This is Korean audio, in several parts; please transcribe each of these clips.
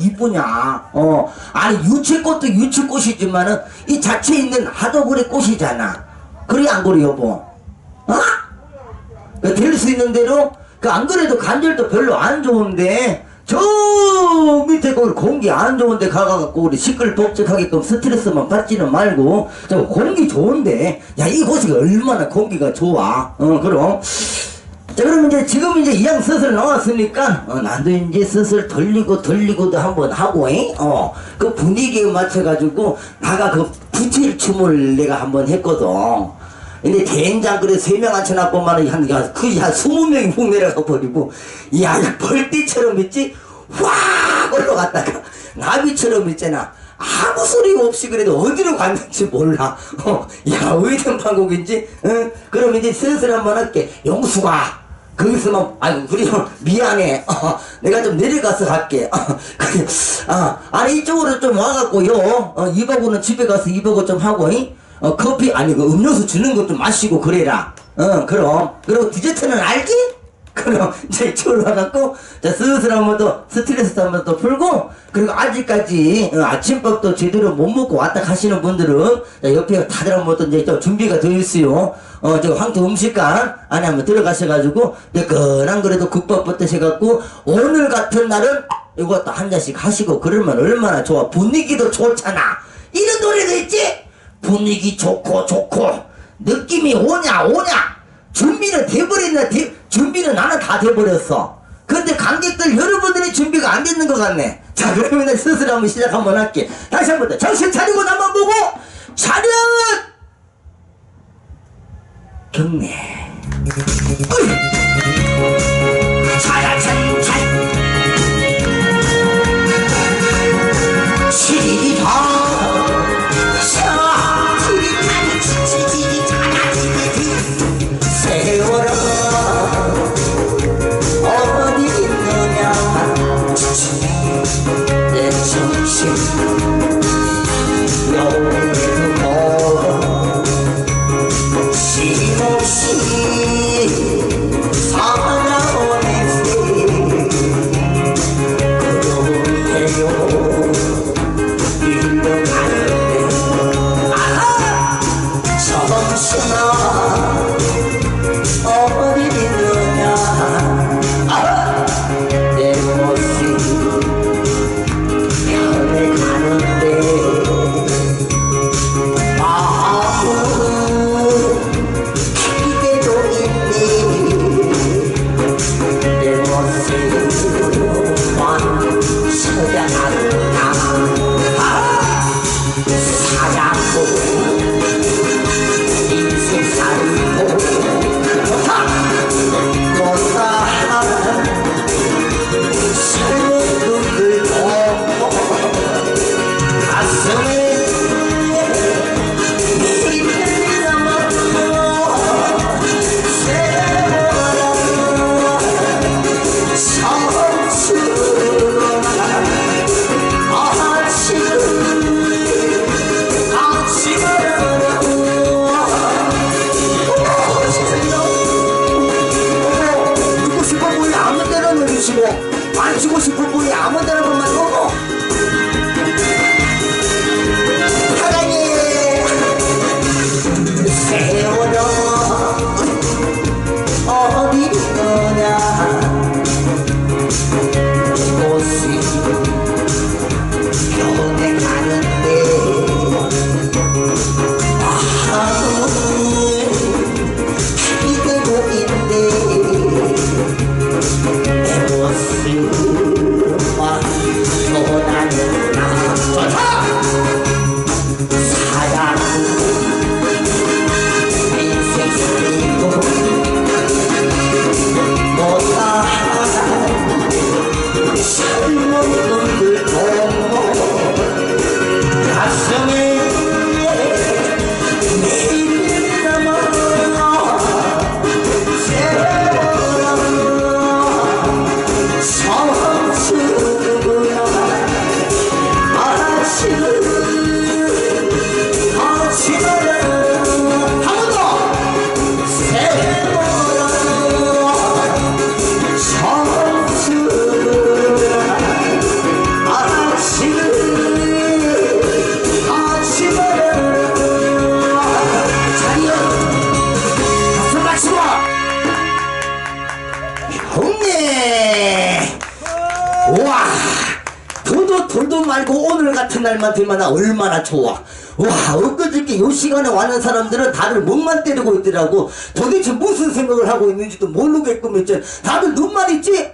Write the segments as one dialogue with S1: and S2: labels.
S1: 이쁘냐? 어, 아니 유채꽃도 유채꽃이지만은 이 자체에 있는 하도굴의 꽃이잖아. 그래 안 그래 여보? 어? 될수 있는 대로 그 안 그래도 관절도 별로 안 좋은데 저 밑에 거기 공기 안 좋은데 가가지고 우리 시끌벅적하게끔 스트레스만 받지는 말고 저 공기 좋은데 야 이곳이 얼마나 공기가 좋아 어 그럼 자 그럼 이제 지금 이제 이양 슬슬 나왔으니까 어, 나도 이제 슬슬 돌리고 돌리고도 한번 하고 어그 분위기에 맞춰가지고 나가 그 부칠 춤을 내가 한번 했거든. 근데 된장 그래 세명 앉혀놨고만 한, 한, 그한 스무 명이 훅 내려가 버리고 야이 벌떼처럼 있지? 확 올라갔다가 나비처럼 있잖아. 아무 소리 없이 그래도 어디로 갔는지 몰라. 어, 야 어디든 방곡인지? 응? 그럼 이제 슬슬 한번 할게. 용수가 거기서만 아유 우리 형 미안해. 어, 내가 좀 내려가서 갈게. 어, 아 아니 이쪽으로 좀 와갖고요. 어, 이보고는 집에 가서 이보고 좀 하고 잉? 어, 커피 아니 그 음료수 주는 것도 마시고 그래라. 어 그럼. 그리고 디저트는 알지? 그럼 이제 와갖고 자 슬슬 한번 또 스트레스 한번 또 풀고 그리고 아직까지 어, 아침밥도 제대로 못 먹고 왔다 가시는 분들은 자 옆에 다들 한번 또 이제 또 준비가 되어 있어요. 어 저 황토 음식관 안에 한번 들어가셔가지고 뜨끈한 그래도 국밥부터 해갖고 오늘 같은 날은 이것도 한 잔씩 하시고 그러면 얼마나 좋아. 분위기도 좋잖아. 이런 노래도 있지? 분위기 좋고 좋고. 느낌이 오냐 오냐? 준비는 돼버렸나 돼, 준비는 나는 다 돼버렸어. 근데 관객들 여러분들이 준비가 안 됐는 것 같네. 자 그러면 슬슬 한번 시작 한번 할게. 다시 한번 더. 정신 차리고 나만 보고 차렷 경례 주시면 안 주고 싶은 분이 아무 데나 한번만 보고 같은 날만 되면 얼마나 좋아. 와, 엊그저께 요 시간에 와는 사람들은 다들 목만 때리고 있더라고. 도대체 무슨 생각을 하고 있는지도 모르겠고, 있지. 다들 눈만 있지?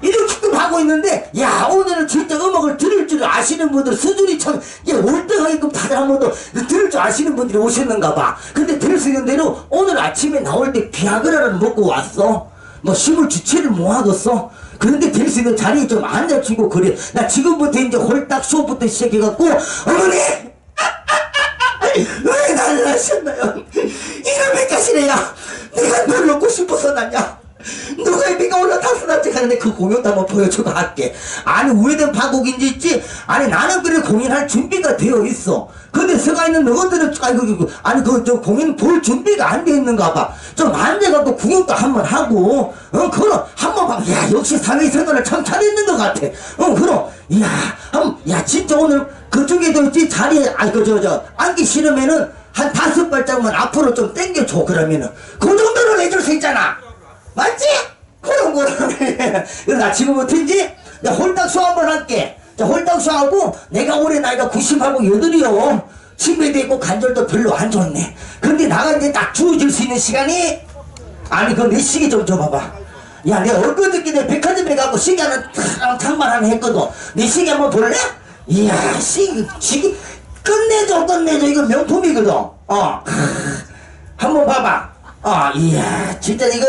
S1: 이렇게끔 하고 있는데, 야, 오늘은 진짜 음악을 들을 줄 아시는 분들 수준이 참, 이게 월등하게끔 다들 한 번도 들을 줄 아시는 분들이 오셨는가 봐. 근데 들을 수 있는 대로 오늘 아침에 나올 때 비아그라를 먹고 왔어. 뭐, 심을 주체를 뭐 하겠어? 그런데 될 수 있는 자리에 좀 앉아주고 그래. 나 지금부터 이제 홀딱 수업부터 시작해갖고, 어머니! 왜 나를 낳으셨나요? 이놈의 자식이야! 내가 널 놓고 싶어서 나냐? 누가 비가 올라타서 났지 하는데 그 공연도 한번 보여주고 할게. 아니 우회된 파곡인지 있지? 아니 나는 그래 공연할 준비가 되어 있어. 근데 서가 있는 너희들은 그, 아니 그 저 공연 볼 준비가 안 돼 있는가 봐좀 앉아갖고 구경도 한번 하고 어 그럼 한번 봐야 역시 사회 생활을 참 잘했는 것 같아. 어 그럼 이야 한야 진짜 오늘 그쪽에도 있지? 자리에 아니 그저 저 앉기 싫으면은 한 다섯 발짝만 앞으로 좀 당겨줘 그러면은. 그 정도는 해줄 수 있잖아. 맞지? 그래서 나 지금부터 이제 나 홀딱 수업 한번 할게. 자, 홀딱 수 하고 내가 올해 나이가 90하고 여덟이요. 침대도 있고 간절도 별로 안 좋네. 근데 나가 이제 딱 주어질 수 있는 시간이 아니 그내 시계 좀 줘봐봐. 야, 내가 엊그저께 내 백화점에 가고 시계 하나 탁 장만 하나 했거든. 내 시계 한번 볼래? 이야, 시계, 시계 끝내줘, 끝내줘. 이거 명품이거든. 어. 한번 봐봐. 아, 이야, 진짜 이거,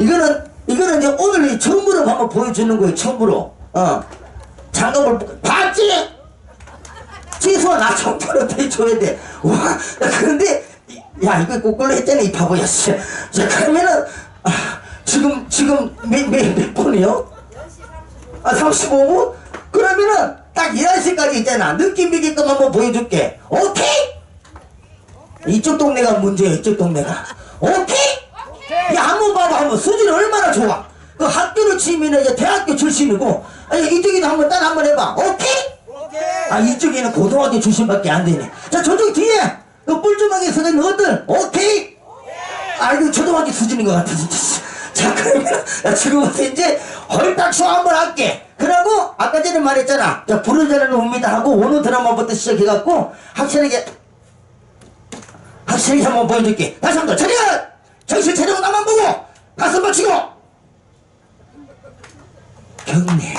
S1: 이거는, 이거는 이제 오늘 이 처음으로 한번 보여주는 거예요, 처음으로. 어. 장갑을, 봤지? 지수아, 나 처음으로 대줘야 돼. 와, 나 그런데, 야, 이거 거꾸로 했잖아, 이 바보야, 씨. 자, 그러면은, 아, 지금, 지금 몇, 몇, 몇 분이요? 아, 35분? 그러면은, 딱 11시까지 있잖아. 느낌 있게끔 한번 보여줄게. 오케이? 이쪽 동네가 문제야 이쪽 동네가 오케이? 야 한번 봐 봐 한번 수준이 얼마나 좋아. 그 학교로 치면 이제 대학교 출신이고 아니 이쪽에도 한번 따라 한번 해봐. 오케이? 아 이쪽에는 고등학교 출신밖에 안 되네. 자 저쪽 뒤에 그 뿔주먹에 서는 너들. 오케이? 아 이거 초등학교 수준인 것 같아 진짜. 자 그러면 나 지금부터 이제 헐딱 쇼 한번 할게. 그러고 아까 전에 말했잖아. 자 부르자는 옵니다 하고 원호 드라마부터 시작해갖고 확실하게 확실히 한번 보여줄게. 다시 한번 차려! 정신 차리고 나만 보고 가슴 맞추고 경례.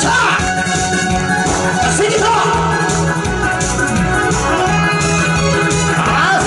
S1: 자! 세기서! 아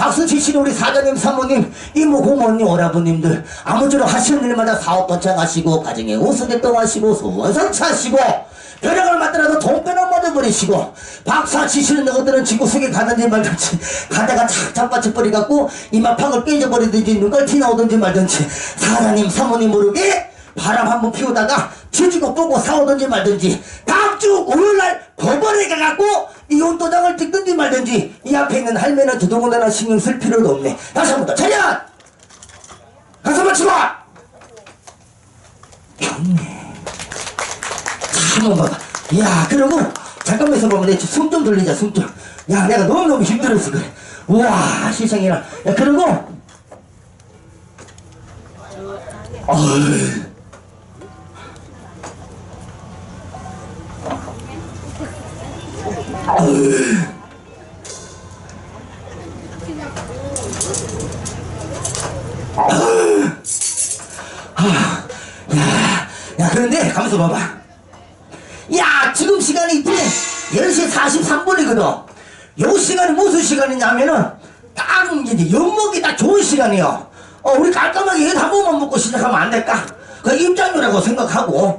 S1: 박수 치시는 우리 사장님 사모님 이모 고모님 오라버님들 아무쪼록 하시는 일마다 사업 번창하시고 가정에 우수대동 하시고 소원성취하시고 벼락을 맞더라도 돈 빼나 맞아버리시고 박사 치시는 너희들은 지구 속에 가든지 말든지 가다가 착 잡아쳐버리갖고 이마팍을 깨져버리든지 눈깔 티 나오든지 말든지 사장님 사모님 모르게 바람 한번 피우다가 지지고 보고 사오든지 말든지 다음 주 오늘날 법원에 가갖고 이혼 도장을 찍든지 말든지 이 앞에 있는 할매는 더더군다나 신경 쓸 필요도 없네. 다시 한 번 더 차렷! 가서 맞추고 좋네 한번 봐봐 야 그러고 잠깐만 있어 보면 내숨 좀 돌리자 숨 좀 야 내가 너무너무 힘들었어 그래. 우와 세상에나. 야 그러고. 어휴 야, 야, 그런데, 가만있어 봐봐. 야, 지금 시간이 이때 10시 43분이거든. 요 시간이 무슨 시간이냐면은, 딱, 이제, 엿먹기 딱 좋은 시간이요. 어, 우리 깔끔하게 한 번만 먹고 시작하면 안 될까? 그 입장료라고 생각하고.